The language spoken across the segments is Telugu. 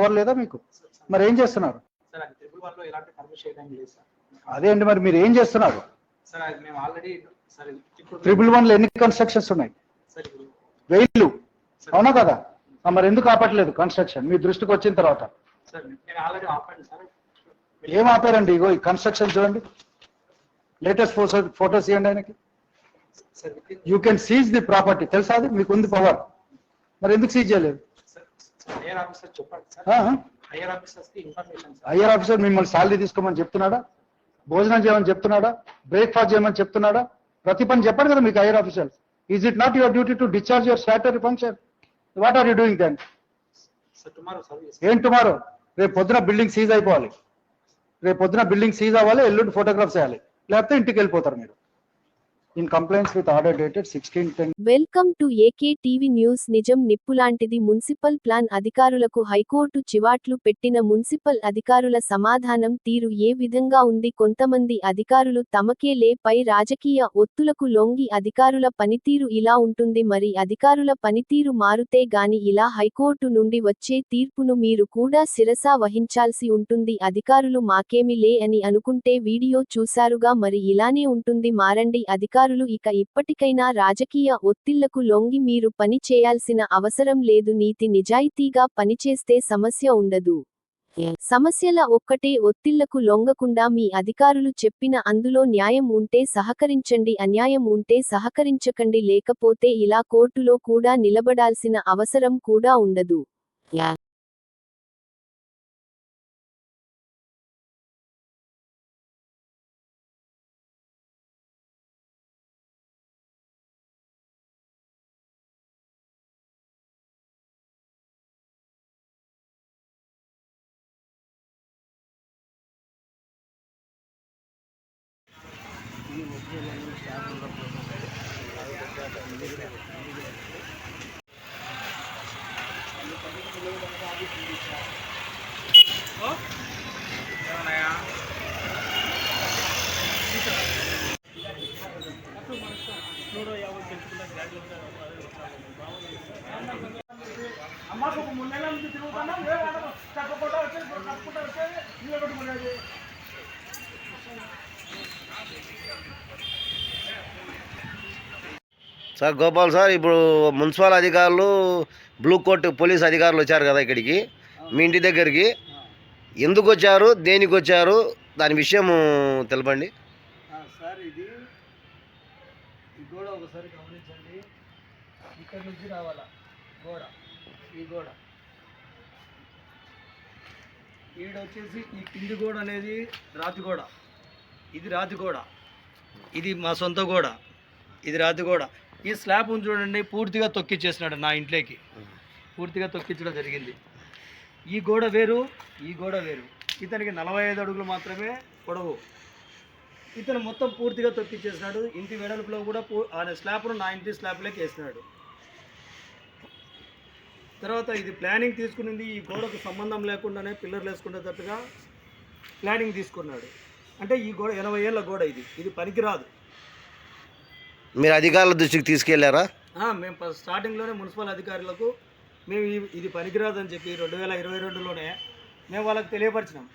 పవర్ లేదా మీకు? మరి ఏం చేస్తున్నారు? అది అండి మరి మీరు ఏం చేస్తున్నారు? ట్రిపుల్ వన్లో ఎన్ని కన్స్ట్రక్షన్స్ ఉన్నాయి? వెయ్యిలు. అవునా కదా? మరి ఎందుకు ఆపట్లేదు కన్స్ట్రక్షన్ మీ దృష్టికి వచ్చిన తర్వాత. ఏం ఆపారండి? ఇగో ఈ కన్స్ట్రక్షన్ చూడండి. లేటెస్ట్ ఫోటో ఫోటోస్ ఇవ్వండి ఆయనకి. You can seize the property తెలుసా అది? మీకు ఉంది పవర్ మరి ఎందుకు సీజ్ చేయలేదు? హైయర్ ఆఫీసర్ మిమ్మల్ని శాలరీ తీసుకోమని చెప్తున్నాడా? భోజనం చేయమని చెప్తున్నాడా? బ్రేక్ఫాస్ట్ చేయమని చెప్తున్నాడా? ప్రతి పని చెప్పండి కదా మీకు IR officer is it not your duty to discharge your statutory function what are you doing then ఏం టుమారో రేపు పొద్దున బిల్డింగ్ సీజ్ అయిపోవాలి. రేపు పొద్దున బిల్డింగ్ సీజ్ అవ్వాలి ఎల్లుండి ఫోటోగ్రాఫ్స్ వేయాలి లేకపోతే ఇంటికి వెళ్ళిపోతారు మీరు. In complaints with order dated sixteen ten. Welcome to AK TV news. నిజం నిప్పులాంటిది మున్సిపల్ ప్లాన్ అధికారులకు హైకోర్టు చివాట్లు పెట్టిన మున్సిపల్ అధికారుల సమాధానం తీరు ఏ విధంగా ఉంది? కొంతమంది అధికారులు తమకే లే పై రాజకీయ ఒత్తులకు లొంగి అధికారుల పనితీరు ఇలా ఉంటుంది. మరి అధికారుల పనితీరు మారుతే గాని ఇలా హైకోర్టు నుండి వచ్చే తీర్పును మీరు కూడా శిరసా వహించాల్సి ఉంటుంది. అధికారులు మాకేమి లే అని అనుకుంటే వీడియో చూశారుగా మరి ఇలానే ఉంటుంది. మారండి. అధికారులు ఇక ఇప్పటికైనా రాజకీయ ఒత్తిళ్ళకు లొంగి మీరు పని చేయాల్సిన అవసరం లేదు నీతి నిజాయితీగా పనిచేస్తే సమస్య ఉండదు. సమస్యల ఒక్కటే ఒత్తిళ్ళకు లొంగకుండా మీ అధికారులు చెప్పిన అందులో న్యాయం ఉంటే సహకరించండి అన్యాయం ఉంటే సహకరించకండి లేకపోతే ఇలా కోర్టులో కూడా నిలబడాల్సిన అవసరం కూడా ఉండదు. నూట యాభై పెంచుకున్న గ్రాడ్యుయేట్ సార్ గోపాల్ సార్ ఇప్పుడు మున్సిపల్ అధికారులు బ్లూ కోట్ పోలీస్ అధికారులు వచ్చారు కదా ఇక్కడికి మీ ఇంటి దగ్గరికి. ఎందుకు వచ్చారు? దేనికి వచ్చారు? దాని విషయం తెలపండి. సార్ ఇది ఈ గోడ ఒకసారి గమనించండి. ఇక్కడ నుంచి రావాలా? గోడ ఈ గోడ. ఈడ వచ్చేసి ఈ కింది గోడ అనేది రాతి గోడ. ఇది రాతి గోడ. ఇది మా సొంత గోడ. ఇది రాతి గోడ. ఈ స్లాబ్ను చూడండి పూర్తిగా తొక్కిచ్చేసినాడు నా ఇంట్లోకి. పూర్తిగా తొక్కించడం జరిగింది. ఈ గోడ వేరు ఈ గోడ వేరు. ఇతనికి నలభై ఐదు అడుగులు మాత్రమే పొడవు. ఇతను మొత్తం పూర్తిగా తొక్కిచ్చేసినాడు. ఇంటి వెడల్పులో కూడా పూ ఆయన స్లాబ్ను నా ఇంటి స్లాబ్లోకి వేసినాడు. తర్వాత ఇది ప్లానింగ్ తీసుకునింది. ఈ గోడకు సంబంధం లేకుండానే పిల్లర్లు వేసుకునేటట్టుగా ప్లానింగ్ తీసుకున్నాడు. అంటే ఈ గోడ ఎనభై ఏళ్ళ గోడ ఇది. ఇది పనికిరాదు. మీరు అధికారుల దృష్టికి తీసుకెళ్ళారా? మేము స్టార్టింగ్లోనే మున్సిపల్ అధికారులకు మేము ఇది పనికిరాదని చెప్పి రెండు వేల ఇరవై రెండులోనే మేము వాళ్ళకి తెలియపరిచినాం.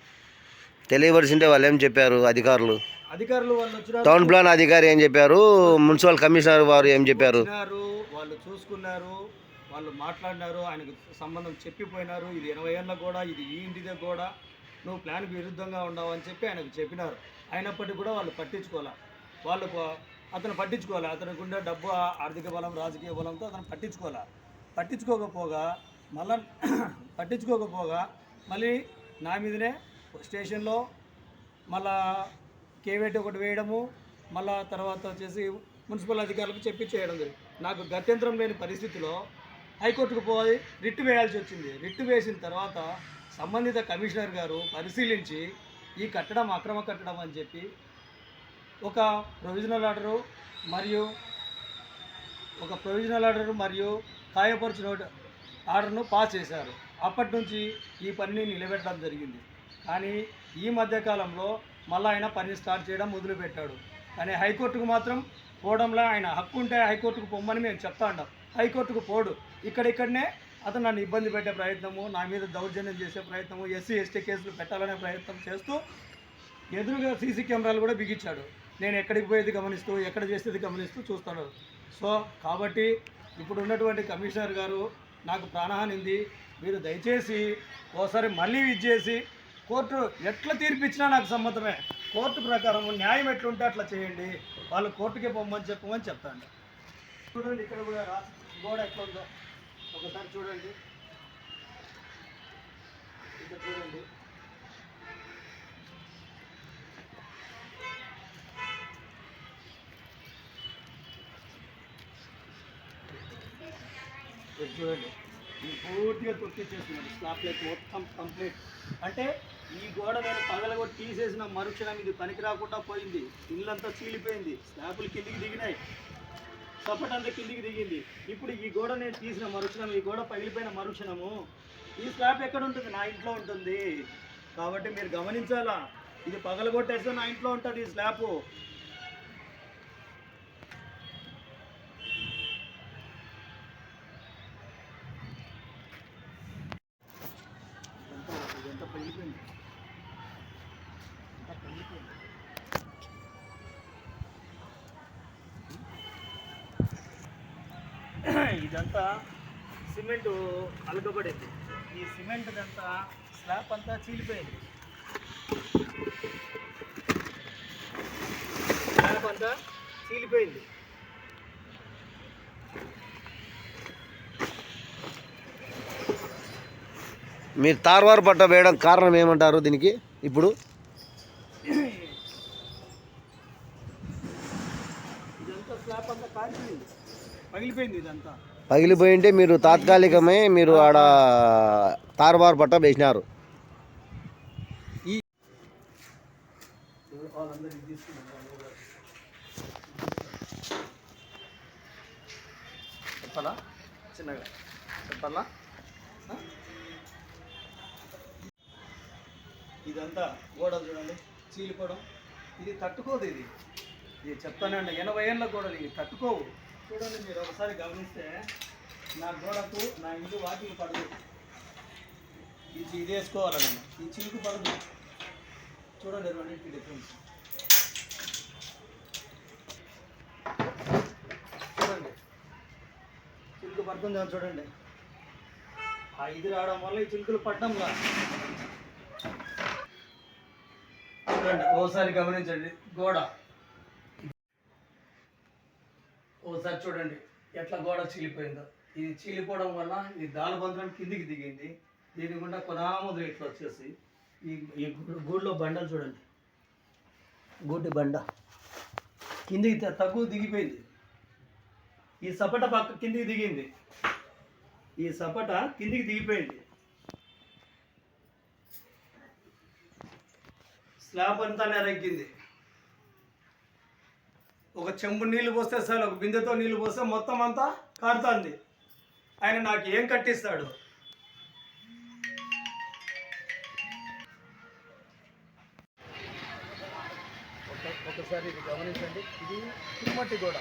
తెలియవలసింటే వాళ్ళు ఏం చెప్పారు అధికారులు? అధికారులు వాళ్ళు వచ్చినారు. టౌన్ ప్లాన్ అధికారి ఏం చెప్పారు? మున్సిపల్ కమిషనర్ వారు ఏం చెప్పారు? వాళ్ళు చూసుకున్నారు వాళ్ళు మాట్లాడినారు ఆయనకు సంబంధం చెప్పిపోయినారు. ఇది ఎనభై ఏళ్ళ కూడా ఇది ఈ ఇంటిదే కూడా నువ్వు ప్లాన్కి విరుద్ధంగా ఉన్నావు అని చెప్పి ఆయనకు చెప్పినారు. అయినప్పటికీ కూడా వాళ్ళు పట్టించుకోవాలి వాళ్ళు అతను పట్టించుకోవాలి. అతనికి ఉండే డబ్బు ఆర్థిక బలం రాజకీయ బలంతో అతను పట్టించుకోవాలి. పట్టించుకోకపోగా మళ్ళా పట్టించుకోకపోగా మళ్ళీ నా మీదనే స్టేషన్లో మళ్ళా కేవేటి ఒకటి వేయడము మళ్ళా తర్వాత వచ్చేసి మున్సిపల్ అధికారులకు చెప్పి చేయడం జరిగింది. నాకు గత్యంతరం లేని పరిస్థితిలో హైకోర్టుకు పోయి రిట్ వేయాల్సి వచ్చింది. రిట్ వేసిన తర్వాత సంబంధిత కమిషనర్ గారు పరిశీలించి ఈ కట్టడం అక్రమ కట్టడం అని చెప్పి ఒక ప్రొవిజనల్ ఆర్డరు మరియు ఒక ప్రొవిజనల్ ఆర్డర్ మరియు ఖాయపరిచిన ఆర్డర్ను పాస్ చేశారు. అప్పటి నుంచి ఈ పనిని నిలబెట్టడం జరిగింది. కానీ ఈ మధ్యకాలంలో మళ్ళీ ఆయన పని స్టార్ట్ చేయడం మొదలుపెట్టాడు. కానీ హైకోర్టుకు మాత్రం పోవడంలో ఆయన హక్కు ఉంటే హైకోర్టుకు పొమ్మని మేము చెప్తా ఉంటాం హైకోర్టుకు పోడు. ఇక్కడిక్కడనే అతను నన్ను ఇబ్బంది పెట్టే ప్రయత్నము నా మీద దౌర్జన్యం చేసే ప్రయత్నము ఎస్సీ ఎస్టీ కేసులు పెట్టాలనే ప్రయత్నం చేస్తూ ఎదురుగా సీసీ కెమెరాలు కూడా బిగించాడు. నేను ఎక్కడికి పోయేది గమనిస్తూ ఎక్కడ చేసేది గమనిస్తూ చూస్తాను. సో కాబట్టి ఇప్పుడు ఉన్నటువంటి కమిషనర్ గారు నాకు ప్రాణహానింది. మీరు దయచేసి ఓసారి మళ్ళీ ఇచ్చేసి కోర్టు ఎట్లా తీర్పిచ్చినా నాకు సమ్మతమే. కోర్టు ప్రకారం న్యాయం ఎట్లుంటే అట్లా చేయండి. వాళ్ళు కోర్టుకే పొమ్మని చెప్పమని చెప్తాను. చూడండి ఇక్కడ కూడా గోడ ఎట్లా ఉందో. ఒకసారి చూడండి. ఇక్కడ చూడండి. ఇక్కడ చూడండి. ఇది పూర్తిగా తొక్కిచ్చేస్తున్నాడు స్లాబ్ లైట్ మొత్తం కంప్లీట్. అంటే ఈ గోడ నేను పగలగొట్టి తీసేసిన మరుక్షణం ఇది పనికి రాకుండా పోయింది. ఇల్లంతా చీలిపోయింది. స్లాబులు కిందికి దిగినాయి. సపోర్ట్ అంతా కిందికి దిగింది. ఇప్పుడు ఈ గోడ నేను తీసిన మరుక్షణం ఈ గోడ పగిలిపోయిన మరుక్షణము ఈ స్లాబ్ ఎక్కడ ఉంటుంది? నా ఇంట్లో ఉంటుంది. కాబట్టి మీరు గమనించాలా? ఇది పగలగొట్టేస్తే నా ఇంట్లో ఉంటుంది ఈ స్లాబ్ ఎంత పగిలిపోయింది ఎంత పగిలిపోయింది ఇదంతా సిమెంట్ అలగబడింది ఈ సిమెంట్ అంతా స్లాబ్ అంతా చీలిపోయింది. స్లాబ్ అంతా చీలిపోయింది. మీరు తార్వారు పట్ట వేయడం కారణం ఏమంటారు దీనికి ఇప్పుడు ఇదంతా స్లాబ్ అంతా కాలిపోయింది పగిలిపోయింది ఇదంతా పగిలిపోయింటే మీరు తాత్కాలికమే మీరు ఆడ తారుబారు పట్ట వేసినారు. చెప్పాలా? చిన్నగా. చెప్పాలా? ఇదంతా గోడలు చూడండి. చీలిపోవడం. ఇది తట్టుకోదు ఇది. ఇది చెప్తానండి ఎనభై ఏళ్ళ గోడలు ఇవి. తట్టుకోవు. చూడండి మీరు ఒకసారి గమనిస్తే నా గోడకు నా ఇంటి వాకిలు పడదు. ఇది ఇది వేసుకోవాలి నేను. ఈ చిలుకు పడదు. చూడండి రెండింటికి డిఫరెన్స్ చూడండి. చిలుకు పడుతుంది చూడండి. ఆ ఇది రావడం వల్ల ఈ చిలుకలు పట్టడంలా చూడండి ఓసారి గమనించండి. గోడ. ఒకసారి చూడండి ఎట్లా గోడ చీలిపోయిందో ఇది చీలిపోవడం వల్ల ఈ దాలబంధనం కిందికి దిగింది. దీని గుండా కొనాముదురు ఇట్లా వచ్చేసి ఈ ఈ గూ- గూడులో బండలు చూడండి. గూటి బండ. కిందికి తక్కువ దిగిపోయింది. ఈ సపట పక్క కిందికి దిగింది. ఈ సపట కిందికి దిగిపోయింది. స్లాబ్ అంతా నెరగ్గింది ఒక చెంబు నీళ్ళు పోస్తే సార్ ఒక బిందెతో నీళ్ళు పోస్తే మొత్తం అంతా కారుతుంది. ఆయన నాకు ఏం కట్టిస్తాడు ఒకసారి ఇది గమనించండి. ఇది తుమ్మట్టి గోడ.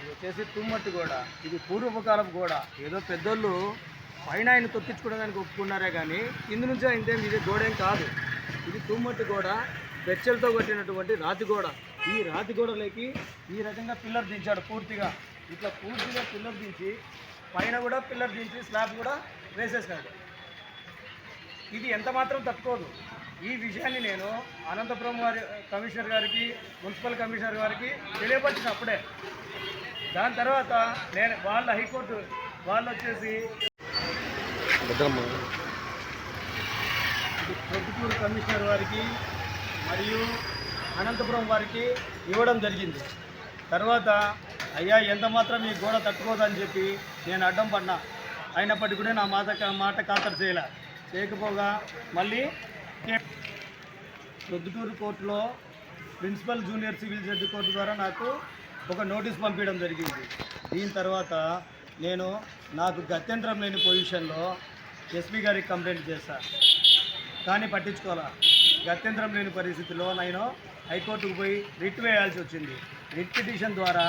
ఇది వచ్చేసి తుమ్మట్టి గోడ. ఇది పూర్వపకాలపు గోడ. ఏదో పెద్దోళ్ళు పైన ఆయన తొక్కించుకోవడానికి ఒప్పుకున్నారే కానీ ఇందు నుంచి ఇంతేం ఇది గోడ ఏం కాదు. ఇది తుమ్మట్టి గోడ. బెచ్చలతో కొట్టినటువంటి రాతి గోడ. ఈ రాతి గోడలోకి ఈ రకంగా పిల్లర్ దించాడు పూర్తిగా. ఇట్లా పూర్తిగా పిల్లర్ దించి పైన కూడా పిల్లర్ దించి స్లాబ్ కూడా వేసేసినాడు ఇది ఎంత మాత్రం తట్టుకోదు. ఈ విషయాన్ని నేను అనంతపురం వారి కమిషనర్ గారికి మున్సిపల్ కమిషనర్ గారికి తెలియపరిచిన అప్పుడే. దాని తర్వాత నేను వాళ్ళ హైకోర్టు వాళ్ళు వచ్చేసి ప్రొద్దుటూరు కమిషనర్ వారికి మరియు అనంతపురం వారికి ఇవ్వడం జరిగింది. తర్వాత అయ్యా ఎంత మాత్రం ఈ గోడ తట్టుకోదని చెప్పి నేను అడ్డం పడినా అయినప్పటికీ కూడా నా మాట మాట ఖాతరు చేయలే. చేయకపోగా మళ్ళీ ప్రొద్దుటూరు కోర్టులో principal junior civil judge court ద్వారా నాకు ఒక నోటీస్ పంపించడం జరిగింది. దీని తర్వాత నేను నాకు గత్యంతరం లేని పొజిషన్లో ఎస్పీ గారికి కంప్లైంట్ చేశాను కానీ పట్టించుకోవాలా గత్యంతరం లేని పరిస్థితిలో నేను హైకోర్టుకు పోయి రిట్ వేయాల్సి వచ్చింది. రిట్ పిటిషన్ ద్వారా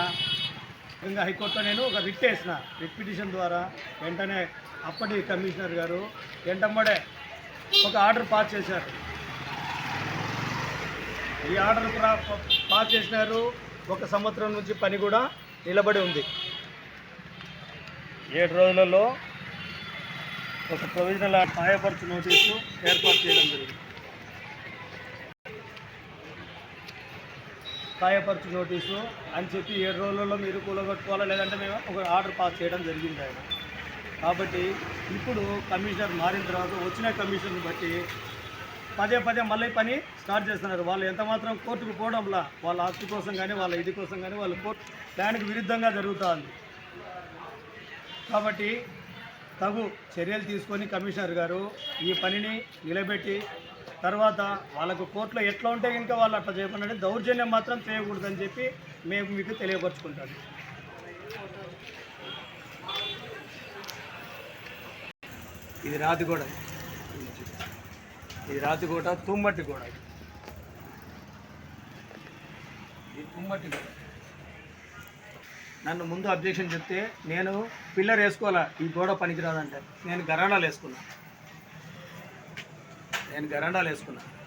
ఇంకా హైకోర్టులో నేను ఒక రిట్ వేసిన. రిట్ పిటిషన్ ద్వారా వెంటనే అప్పటి కమిషనర్ గారు ఎంటమ్మడే ఒక ఆర్డర్ పాస్ చేశారు. ఈ ఆర్డర్ కూడా పాస్ చేసినారు. ఒక సంవత్సరం నుంచి పని కూడా నిలబడి ఉంది. ఏడు రోజులలో ఒక ప్రొవిజనల్ సహాయపరచు నోటీసు ఏర్పాటు చేయడం జరిగింది. సహాయపరచు నోటీసు అని చెప్పి ఏడు రోజులలో మీరు కూలగొట్టుకోవాలా? లేదంటే మేము ఒక ఆర్డర్ పాస్ చేయడం జరిగింది ఆయన. కాబట్టి ఇప్పుడు కమిషనర్ మారిన తర్వాత వచ్చిన కమిషన్ని బట్టి పదే పదే మళ్ళీ పని స్టార్ట్ చేస్తున్నారు. వాళ్ళు ఎంత మాత్రం కోర్టుకు పోవడంలా వాళ్ళ ఆస్తి కోసం కానీ వాళ్ళ ఇది కోసం కానీ వాళ్ళ కోర్టు ప్లాన్కి విరుద్ధంగా జరుగుతుంది. కాబట్టి తగు చర్యలు తీసుకొని కమిషనర్ గారు ఈ పనిని నిలబెట్టి తర్వాత వాళ్ళకు కోర్టులో ఎట్లా ఉంటే ఇంకా వాళ్ళు అట్లా చేయకుండా దౌర్జన్యం మాత్రం చేయకూడదని చెప్పి మేము మీకు తెలియపరచుకుంటాను ఇది రాతిగూడ. ఇది రాతిగూడ తుమ్మటి గోడ. ఇది. తుమ్మట్టి గోడ. నన్ను ముందు అబ్జెక్షన్ చెప్తే నేను పిల్లర్ వేసుకోవాలా? ఈ గోడ పనికిరాదంటే. నేను గరాండాలు వేసుకున్నాను నేను గరండాలు వేసుకున్నాను